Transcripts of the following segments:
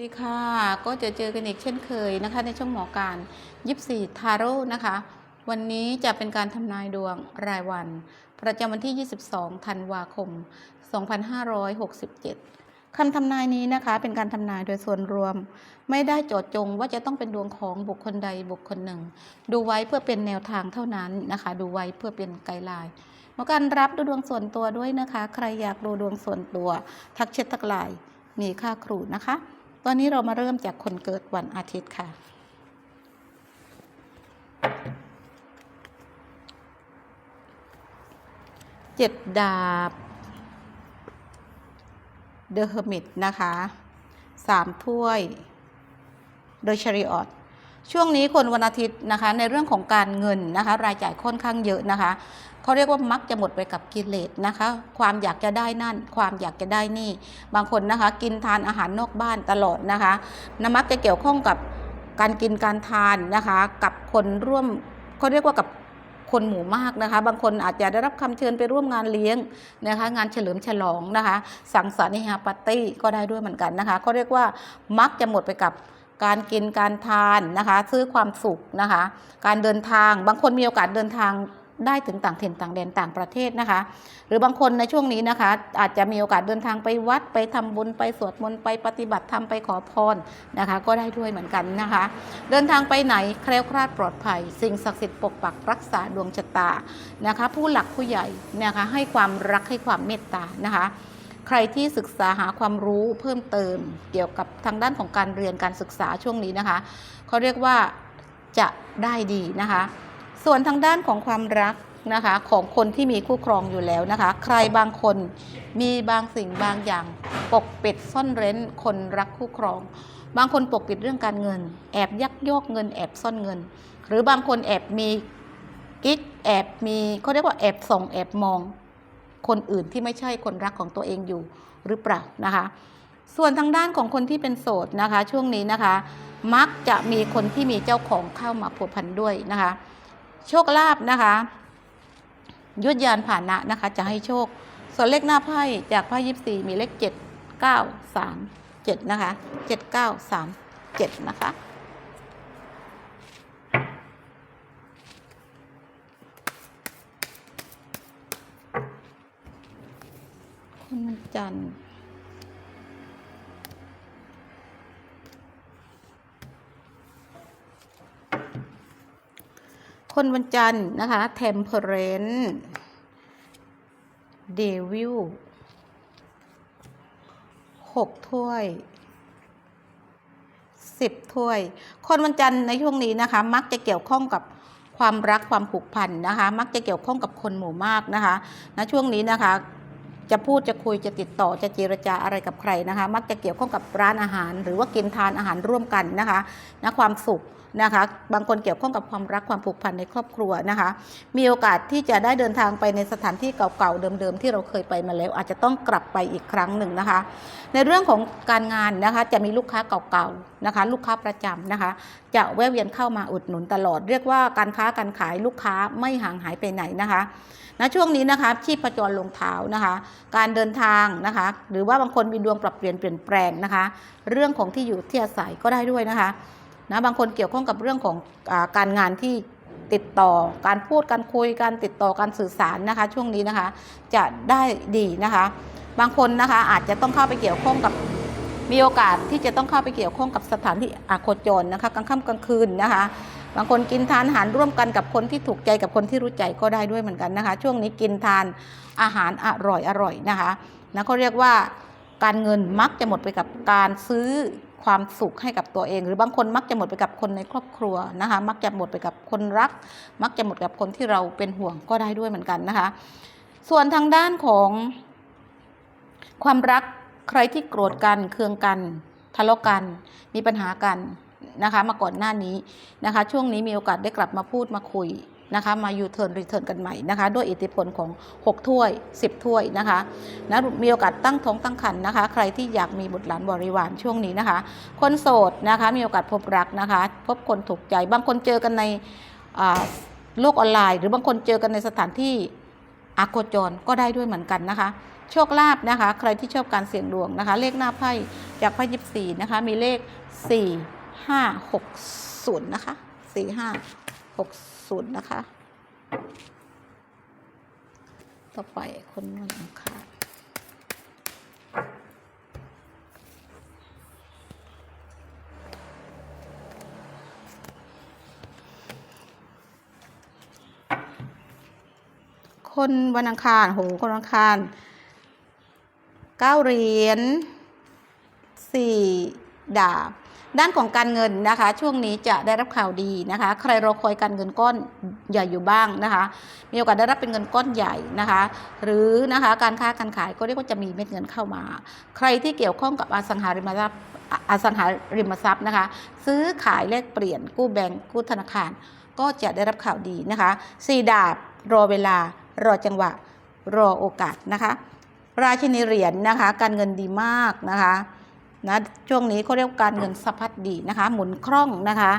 ดีค่ะ ก็จะเจอกันอีกเช่นเคยนะคะ ในช่องหมอการยิบสี่ทาโร่นะคะ วันนี้จะเป็นการทำนายดวงรายวัน ประจำวันที่ 22 ธันวาคม 2567คำทำนายนี้นะคะ เป็นการทำนายโดยส่วนรวม ไม่ได้โจทย์จงว่าจะต้องเป็นดวงของบุคคลใดบุคคลหนึ่ง ดูไว้เพื่อเป็นแนวทางเท่านั้นนะคะ ดูไว้เพื่อเป็นไกด์ไลน์หมอการรับดูดวงส่วนตัวด้วยนะคะ ใครอยากดูดวงส่วนตัว ทักเช็ดทักไลน์มีค่าครูนะคะ อนนี้เรามาเริ่มจากคนเกิดวันอาทิตย์ค่ะ เจ็ดดาบเดอะเฮอร์มิตนะคะสามถ้วย โดยชริออต ช่วงนี้คนวันอาทิตย์นะคะในเรื่องของการเงินนะคะ รายจ่ายค่อนข้างเยอะนะคะเขาเรียกว่ามักจะหมดไปกับกิเลสนะคะ ความอยากจะได้นั่น ความอยากจะได้นี่ บางคนนะคะ กินทานอาหารนอกบ้านตลอดนะคะนะมักจะเกี่ยวข้องกับการกินการทานนะคะ กับคนร่วมเขาเรียกว่ากับคนหมู่มากนะคะ บางคนอาจจะได้รับคำเชิญไปร่วมงานเลี้ยงนะคะ งานเฉลิมฉลองนะคะ สังสรรค์ฮาปาร์ตี้ก็ได้ด้วยเหมือนกันนะคะเขาเรียกว่ามักจะหมดไปกับ การกินการทานนะคะ ซื้อความสุขนะคะ การเดินทางบางคนมีโอกาสเดินทางได้ถึงต่างถิ่นต่างแดนต่างประเทศนะคะ หรือบางคนในช่วงนี้นะคะ อาจจะมีโอกาสเดินทางไปวัดไปทำบุญไปสวดมนต์ไปปฏิบัติธรรมไปขอพรนะคะ ก็ได้ด้วยเหมือนกันนะคะ เดินทางไปไหนแคล้วคลาดปลอดภัย สิ่งศักดิ์สิทธิ์ปกปักรักษาดวงชะตานะคะ ผู้หลักผู้ใหญ่นะคะให้ความรักให้ความเมตตานะคะ ใครที่ศึกษาหาความรู้เพิ่มเติมเกี่ยวกับทางด้านของการเรียนการศึกษาช่วงนี้นะคะเขาเรียกว่าจะได้ดีนะคะ ส่วนทางด้านของความรักนะคะของคนที่มีคู่ครองอยู่แล้วนะคะ ใครบางคนมีบางสิ่งบางอย่างปกปิดซ่อนเร้นคนรักคู่ครอง บางคนปกปิดเรื่องการเงิน แอบยักยอกเงิน แอบซ่อนเงิน หรือบางคนแอบมีกิ๊กแอบมีเขาเรียกว่าแอบส่องแอบมอง คนอื่นที่ไม่ใช่คนรักของตัวเองอยู่หรือเปล่านะคะ ส่วนทางด้านของคนที่เป็นโสดนะคะ ช่วงนี้นะคะ มักจะมีคนที่มีเจ้าของเข้ามาผัวพันด้วยนะคะ โชคลาภนะคะยุทธยานผ่านะนะคะ จะให้โชค ส่วนเลขหน้าไพ่จากไพ่ยิบสี่มีเลขเจ็ดเก้าสามเจ็ดนะคะเจ็ดเก้าสามเจ็ดนะคะ วันจันทร์คนวันจันทร์นะคะเทมเพเรนเดวิลหกถ้วยสิบถ้วย คนวันจันทร์ในช่วงนี้นะคะ มักจะเกี่ยวข้องกับความรักความผูกพันนะคะ มักจะเกี่ยวข้องกับคนหมู่มากนะคะณช่วงนี้นะคะ จะพูดจะคุยจะติดต่อจะเจรจาอะไรกับใครนะคะ มักจะเกี่ยวข้องกับร้านอาหาร หรือว่ากินทานอาหารร่วมกันนะคะนะความสุขนะคะ บางคนเกี่ยวข้องกับความรักความผูกพันในครอบครัวนะคะ มีโอกาสที่จะได้เดินทางไปในสถานที่เก่าๆเดิมๆที่เราเคยไปมาแล้ว อาจจะต้องกลับไปอีกครั้งหนึ่งนะคะ ในเรื่องของการงานนะคะจะมีลูกค้าเก่าๆนะคะ ลูกค้าประจำนะคะ จะแวะเวียนเข้ามาอุดหนุนตลอด เรียกว่าการค้าการขายลูกค้าไม่ห่างหายไปไหนนะคะ ณช่วงนี้นะคะชีพจรลงเท้านะคะ การเดินทางนะคะ หรือว่าบางคนมีดวงปรับเปลี่ยนเปลี่ยนแปลงนะคะ เรื่องของที่อยู่ที่อาศัยก็ได้ด้วยนะคะนะบางคนเกี่ยวข้องกับเรื่องของอการงานที่ติดต่อการพูดการคุยการติดต่อการสื่อสารนะคะ ช่วงนี้นะคะ จะได้ดีนะคะ บางคนนะคะอาจจะต้องเข้าไปเกี่ยวข้องกับมีโอกาสที่จะต้องเข้าไปเกี่ยวข้องกับสถานที่อโคจรนะคะกลางค่ำกลางคืนนะคะ บางคนกินทานอาหารร่วมกันกับคนที่ถูกใจกับคนที่รู้ใจก็ได้ด้วยเหมือนกันนะคะ ช่วงนี้กินทานอาหารอร่อยอร่อยนะคะนะเขาเรียกว่าการเงินมักจะหมดไปกับการซื้อความสุขให้กับตัวเอง หรือบางคนมักจะหมดไปกับคนในครอบครัวนะคะ มักจะหมดไปกับคนรัก มักจะหมดกับคนที่เราเป็นห่วงก็ได้ด้วยเหมือนกันนะคะ ส่วนทางด้านของความรักใครที่โกรธกันเคืองกันทะเลาะกัน มีปัญหากัน นะคะมาก่อนหน้านี้นะคะ ช่วงนี้มีโอกาสได้กลับมาพูดมาคุยนะคะมายูเทิร์นรีเทิร์นกันใหม่นะคะ ด้วยอิทธิพลของ 6 ถ้วย 10 ถ้วยนะคะนะมีโอกาสตั้งท้องตั้งครรภ์นะคะ ใครที่อยากมีบุตรหลานบริวารช่วงนี้นะคะ คนโสดนะคะมีโอกาสพบรักนะคะ พบคนถูกใจบางคนเจอกันในโลกออนไลน์ หรือบางคนเจอกันในสถานที่อาโคจรก็ได้ด้วยเหมือนกันนะคะ โชคลาภนะคะ ใครที่ชอบการเสี่ยงดวงนะคะ เลขหน้าไพ่จากไพ่ยิบสี่นะคะมีเลขสี่ ห้าหกศูนย์นะคะสี่ห้าหกศูนย์นะคะ ต่อไปคนวันอังคารคนวันอังคารโหคนวันอังคารเก้าเหรียญสี่ดาบ ด้านของการเงินนะคะ ช่วงนี้จะได้รับข่าวดีนะคะ ใครรอคอยการเงินก้อนใหญ่อยู่บ้างนะคะ มีโอกาสได้รับเป็นเงินก้อนใหญ่นะคะ หรือนะคะการค้าการขายก็เรียกว่าจะมีเม็ดเงินเข้ามา ใครที่เกี่ยวข้องกับอสังหาริมทรัพย์อสังหาริมทรัพย์นะคะ ซื้อขายแลกเปลี่ยนกู้แบงก์กู้ธนาคาร ก็จะได้รับข่าวดีนะคะสี่ดาบรอเวลารอจังหวะรอโอกาสนะคะ ราชินีเหรียญนะคะ การเงินดีมากนะคะ นะช่วงนี้เขาเรียกว่าการเงินสะพัดดีนะคะ หมุนคล่องนะคะ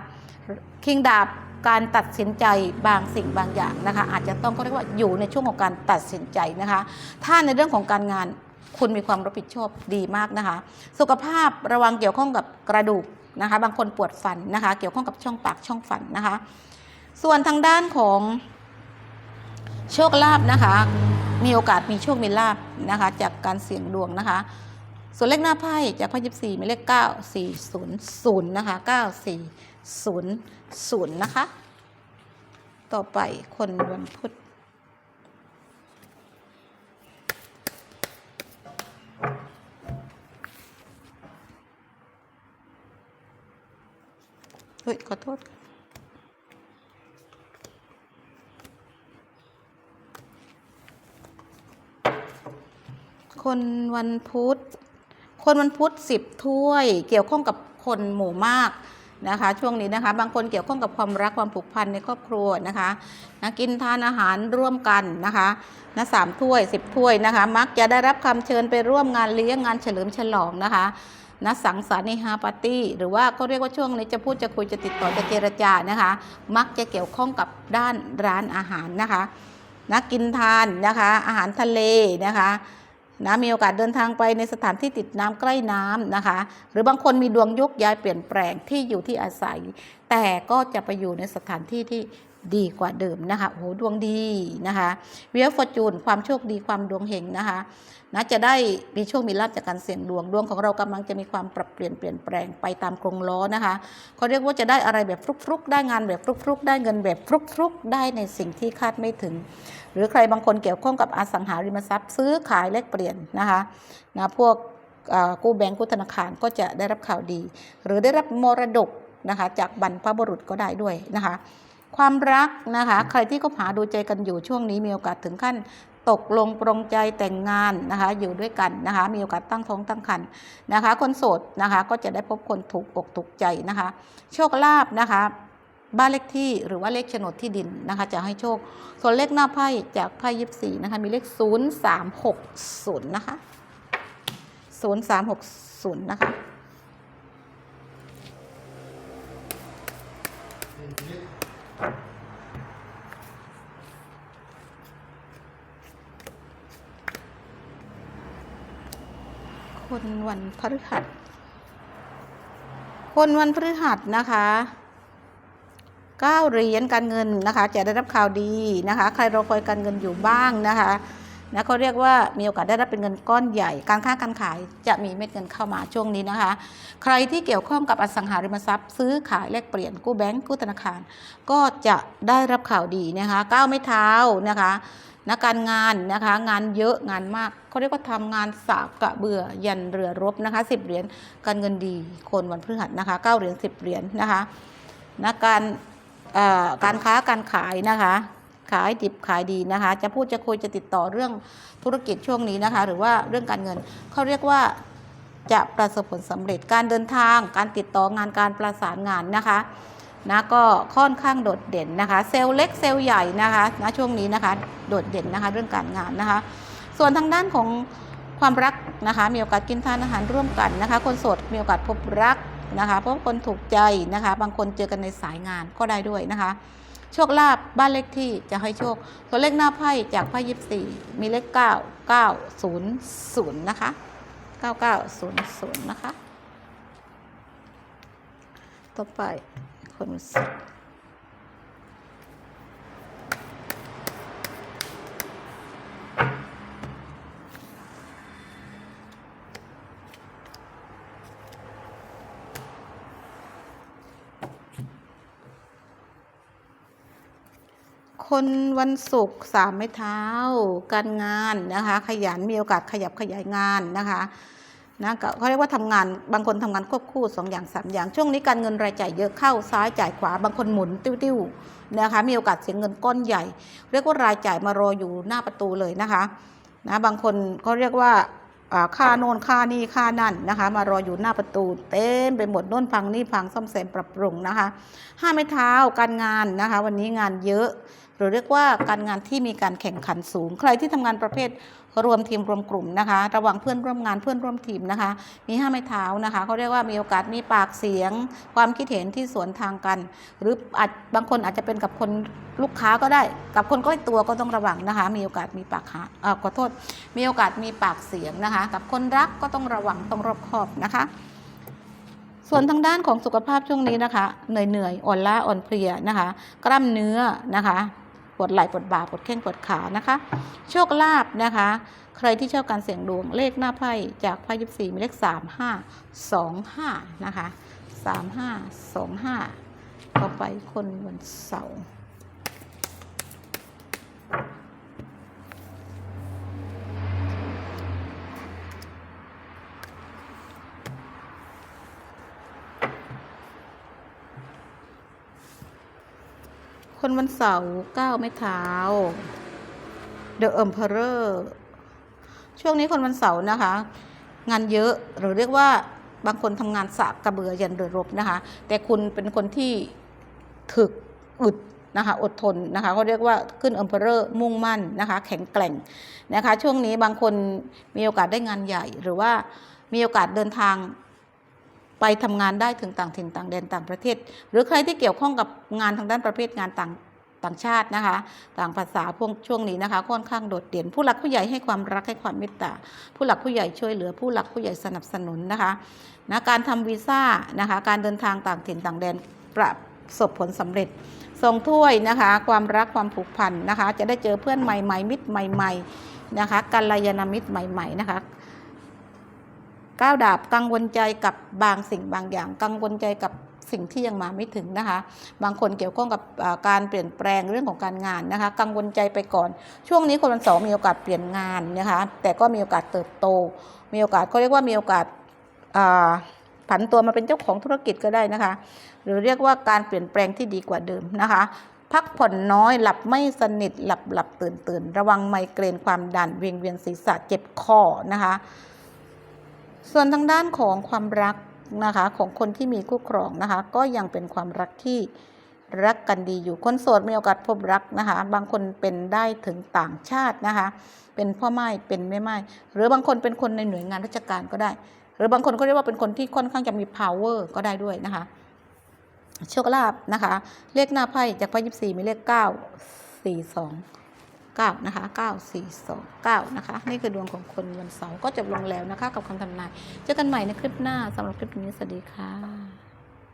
คิงดาบการตัดสินใจบางสิ่งบางอย่างนะคะ อาจจะต้องเขาเรียกว่าอยู่ในช่วงของการตัดสินใจนะคะ ถ้าในเรื่องของการงานคุณมีความรับผิดชอบดีมากนะคะ สุขภาพระวังเกี่ยวข้องกับกระดูกนะคะ บางคนปวดฟันนะคะ เกี่ยวข้องกับช่องปากช่องฟันนะคะ ส่วนทางด้านของโชคลาภนะคะ มีโอกาสมีโชคมีลาภนะคะ จากการเสี่ยงดวงนะคะ ส่วนเลขหน้าไพ่จากไพ่ยิบสี่มีเลขเก้าสี่ศูนย์ศูนย์นะคะเก้าสี่ศูนย์ศูนย์นะคะ ต่อไปคนวันพุธเฮ้ย ขอโทษค่ะคนวันพุธ คนวันพุธสิบถ้วย เกี่ยวข้องกับคนหมู่มากนะคะ ช่วงนี้นะคะบางคนเกี่ยวข้องกับความรักความผูกพันในครอบครัวนะคะนะกินทานอาหารร่วมกันนะคะนะสามถ้วยสิบถ้วยนะคะ มักจะได้รับคำเชิญไปร่วมงานเลี้ยงงานเฉลิมฉลองนะคะนะสังสรรค์ในฮาปาร์ตี้หรือว่าก็เรียกว่าช่วงนี้จะพูดจะคุยจะติดต่อจะเจรจานะคะ มักจะเกี่ยวข้องกับด้านร้านอาหารนะคะนะกินทานนะคะ อาหารทะเลนะคะ นะมีโอกาสเดินทางไปในสถานที่ติดน้ำใกล้น้ำนะคะ หรือบางคนมีดวงยกย้ายเปลี่ยนแปลงที่อยู่ที่อาศัย แต่ก็จะไปอยู่ในสถานที่ที่ดีกว่าเดิมนะคะโอ้โหดวงดีนะคะเวียฟอร์จูนความโชคดีความดวงเฮงนะคะ นะจะได้มีโชคมีลาภจากการเสี่ยงดวงดวงของเรากำลังจะมีความปรับเปลี่ยนเปลี่ยนแปลงไปตามกรงล้อนะคะเขาเรียกว่าจะได้อะไรแบบฟลุกๆ ได้งานแบบฟลุกๆ ได้เงินแบบฟลุกๆ ได้ในสิ่งที่คาดไม่ถึง หรือใครบางคนเกี่ยวข้องกับอสังหาริมทรัพย์ ซื้อขายแลกเปลี่ยนนะคะนะพวกกู้แบงก์กู้ธนาคารก็จะได้รับข่าวดี หรือได้รับมรดกนะคะจากบรรพบุรุษก็ได้ด้วยนะคะความรักนะคะใครที่คบหาดูใจกันอยู่ช่วงนี้มีโอกาสถึงขั้น ตกลงปรงใจแต่งงานนะคะอยู่ด้วยกันนะคะมีโอกาสตั้งท้องตั้งครรภ์นะคะ คนโสดนะคะก็จะได้พบคนถูกอกถูกใจนะคะ โชคลาภนะคะบ้านเลขที่หรือว่าเลขโฉนดที่ดินนะคะ จะให้โชค ส่วนเลขหน้าไพ่จากไพ่ยิบสี่นะคะ มีเลขศูนย์สามหกศูนย์นะคะศูนย์สามหกศูนย์นะคะ คนวันพฤหัส คนวันพฤหัสนะคะเก้าเหรียญการเงินนะคะ จะได้รับข่าวดีนะคะ ใครรอคอยการเงินอยู่บ้างนะคะนะเขาเรียกว่ามีโอกาสได้รับเป็นเงินก้อนใหญ่ การค้าการขายจะมีเม็ดเงินเข้ามาช่วงนี้นะคะ ใครที่เกี่ยวข้องกับอสังหาริมทรัพย์ ซื้อขายแลกเปลี่ยนกู้แบงก์กู้ธนาคาร ก็จะได้รับข่าวดีนะคะก้าวไม่เท้านะคะ นะการงานนะคะงานเยอะงานมากเขาเรียกว่าทำงานสากกระเบื่อยันเรือรบนะคะสิบเหรียญการเงินดีคนวันพฤหัสนะคะเก้าเหรียญสิบเหรียญนะคะนะการการค้าการขายนะคะขายดิบขายดีนะคะ จะพูดจะคุยจะติดต่อเรื่องธุรกิจช่วงนี้นะคะ หรือว่าเรื่องการเงินเขาเรียกว่าจะประสบผลสำเร็จการเดินทาง การติดต่องานการประสานงานนะคะ นะก็ค่อนข้างโดดเด่นนะคะ เซลล์เล็กเซลล์ใหญ่นะคะนะช่วงนี้นะคะโดดเด่นนะคะเรื่องการงานนะคะ ส่วนทางด้านของความรักนะคะ มีโอกาสกินทานอาหารร่วมกันนะคะ คนโสดมีโอกาสพบรักนะคะพบคนถูกใจนะคะ บางคนเจอกันในสายงานก็ได้ด้วยนะคะ โชคลาภบ้านเลขที่จะให้โชคตัวเลขหน้าไพ่จากไพ่ยิบสี่มีเลขเก้าเก้าศูนย์ศูนย์นะคะเก้าเก้าศูนย์ศูนย์นะคะ ต่อไป คนวันศุกร์คนวันศุกร์สามไม้เท้า การงานนะคะ ขยันมีโอกาสขยับขยายงานนะคะ นะเขาเรียกว่าทำงานบางคนทำงานควบคู่สองอย่างสามอย่าง ช่วงนี้การเงินรายจ่ายเยอะเข้าซ้ายจ่ายขวาบางคนหมุนติ้วๆนะคะมีโอกาสเสียเงินก้อนใหญ่ เรียกว่ารายจ่ายมารออยู่หน้าประตูเลยนะคะนะบางคนเขาเรียกว่าอ่าค่าโน่นค่านี่ค่านั่นนะคะ มารออยู่หน้าประตู เต็มไปหมดโน่นพังนี่พังซ่อมแซมปรับปรุงนะคะห้าไม้เท้าการงานนะคะ วันนี้งานเยอะ หรือเรียกว่าการงานที่มีการแข่งขันสูง ใครที่ทำงานประเภทรวมทีมรวมกลุ่มนะคะ ระวังเพื่อนร่วมงานเพื่อนร่วมทีมนะคะ มีห้าไม้เท้านะคะเขาเรียกว่ามีโอกาสมีปากเสียง ความคิดเห็นที่สวนทางกัน หรืออาจบางคนอาจจะเป็นกับคนลูกค้าก็ได้ กับคนใกล้ตัวก็ต้องระวังนะคะ มีโอกาสมีปากหาขอโทษ มีโอกาสมีปากเสียงนะคะ กับคนรักก็ต้องระวังต้องรอบคอบนะคะส่วนทางด้านของสุขภาพช่วงนี้นะคะเหนื่อยเหนื่อยๆอ่อนล้าอ่อนเพลียนะคะ กล้ามเนื้อนะคะ ปวดไหล่ปวดบ่าปวดแข้งปวดขานะคะ โชคลาภนะคะ ใครที่ชอบการเสี่ยงดวงเลขหน้าไพ่จากไพ่ยิบสี่มีเลขสามห้าสองห้านะคะสามห้าสองห้าต่อไปคนวันเสาร์ คนวันเสาร์เก้าไม้เท้า The Emperor ช่วงนี้คนวันเสาร์นะคะ งานเยอะหรือเรียกว่าบางคนทำงานสากกระเบือยันเรือรบนะคะ แต่คุณเป็นคนที่ถึกอึดนะคะอดทนนะคะเขาเรียกว่าขึ้น Emperor มุ่งมั่นนะคะ แข็งแกร่งนะคะ ช่วงนี้บางคนมีโอกาสได้งานใหญ่ หรือว่ามีโอกาสเดินทาง ไปทำงานได้ถึงต่างถิ่นต่างแดนต่างประเทศ หรือใครที่เกี่ยวข้องกับงานทางด้านประเภทงานต่างต่างชาตินะคะ ต่างภาษาพวกช่วงนี้นะคะค่อนข้างโดดเด่น ผู้หลักผู้ใหญ่ให้ความรักให้ความเมตตา ผู้หลักผู้ใหญ่ช่วยเหลือ ผู้หลักผู้ใหญ่สนับสนุนนะคะนะการทำวีซ่านะคะ การเดินทางต่างถิ่นต่างแดนประสบผลสำเร็จส่งถ้วยนะคะ ความรักความผูกพันนะคะ จะได้เจอเพื่อนใหม่ๆมิตรใหม่ ๆนะคะกัลยาณมิตรใหม่ ๆ นะคะ ก้าวดาบกังวลใจกับบางสิ่งบางอย่าง กังวลใจกับสิ่งที่ยังมาไม่ถึงนะคะ บางคนเกี่ยวข้องกับการเปลี่ยนแปลงเรื่องของการงานนะคะ กังวลใจไปก่อน ช่วงนี้คนวันเสาร์มีโอกาสเปลี่ยนงานนะคะ แต่ก็มีโอกาสเติบโต มีโอกาสเขาเรียกว่ามีโอกาสผันตัวมาเป็นเจ้าของธุรกิจก็ได้นะคะ หรือเรียกว่าการเปลี่ยนแปลงที่ดีกว่าเดิมนะคะ พักผ่อนน้อยหลับไม่สนิทหลับหลับตื่นตื่นระวังไมเกรนความดันเวียงเวียนศีรษะเจ็บคอนะคะ ส่วนทางด้านของความรักนะคะของคนที่มีคู่ครองนะคะ ก็ยังเป็นความรักที่รักกันดีอยู่คนโสดมีโอกาสพบรักนะคะ บางคนเป็นได้ถึงต่างชาตินะคะ เป็นพ่อไม้เป็นแม่ไม้หรือบางคนเป็นคนในหน่วยงานราชการก็ได้ หรือบางคนก็เรียกว่าเป็นคนที่ค่อนข้างจะมี power ก็ได้ด้วยนะคะโชคลาภนะคะ เลขหน้าไพ่จากไพ่ยิบสี่มีเลขเก้าสี่สอง เก้านะคะเก้าสี่สองเก้านะคะนี่คือดวงของคนวันเสาร์ก็จบลงแล้วนะคะ กับคำทำนายเจอกันใหม่ในคลิปหน้าสำหรับคลิปนี้สวัสดีค่ะ